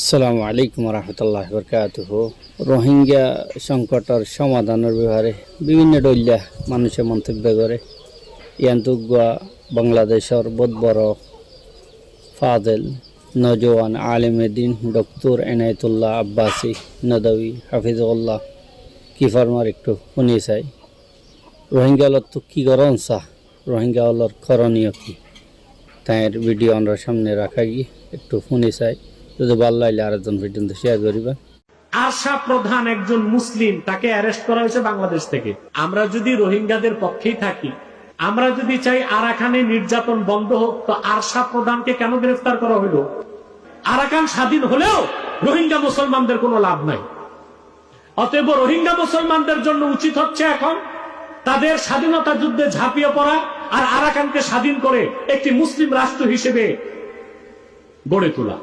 আসসালামু আলাইকুম রহমতুল্লাহ বরকাতুহ রোহিঙ্গা সংকটের সমাধানের ব্যাপারে বিভিন্ন ডল্যা মানুষের মন্তব্য করে। ইয়ান্তুগুয়া বাংলাদেশের বহুত বড় ফাদেল নজওয়ান আলিমেদিন ডক্টর এনায়তুল্লাহ আব্বাসি নদবী হাফিজুল্লাহ কি ফরমার একটু শুনি চাই। রোহিঙ্গা হলত তো কী করন চা? রোহিঙ্গা হলর করণীয় কি? তাইয়ের ভিডিও আমরা সামনে রাখা গিয়ে একটু শুনি চাই। যদি ভালো লাগলে আরেকজন পর্যন্ত শেয়ার করিবা। আশা প্রধান একজন মুসলিম, তাকে অ্যারেস্ট করা হয়েছে বাংলাদেশ থেকে। আমরা যদি রোহিঙ্গাদের পক্ষেই থাকি, আমরা যদি চাই আরাকানে নির্যাতন বন্ধ হোক, তো আরশা প্রধানকে কেন গ্রেফতার করা হলো আরাকান স্বাধীন হলেও রোহিঙ্গা মুসলমানদের কোনো লাভ নাই। অতএব রোহিঙ্গা মুসলমানদের জন্য উচিত হচ্ছে এখন তাদের স্বাধীনতা যুদ্ধে ঝাঁপিয়ে পড়া আর আরাকানকে স্বাধীন করে একটি মুসলিম রাষ্ট্র হিসেবে গড়ে তোলা।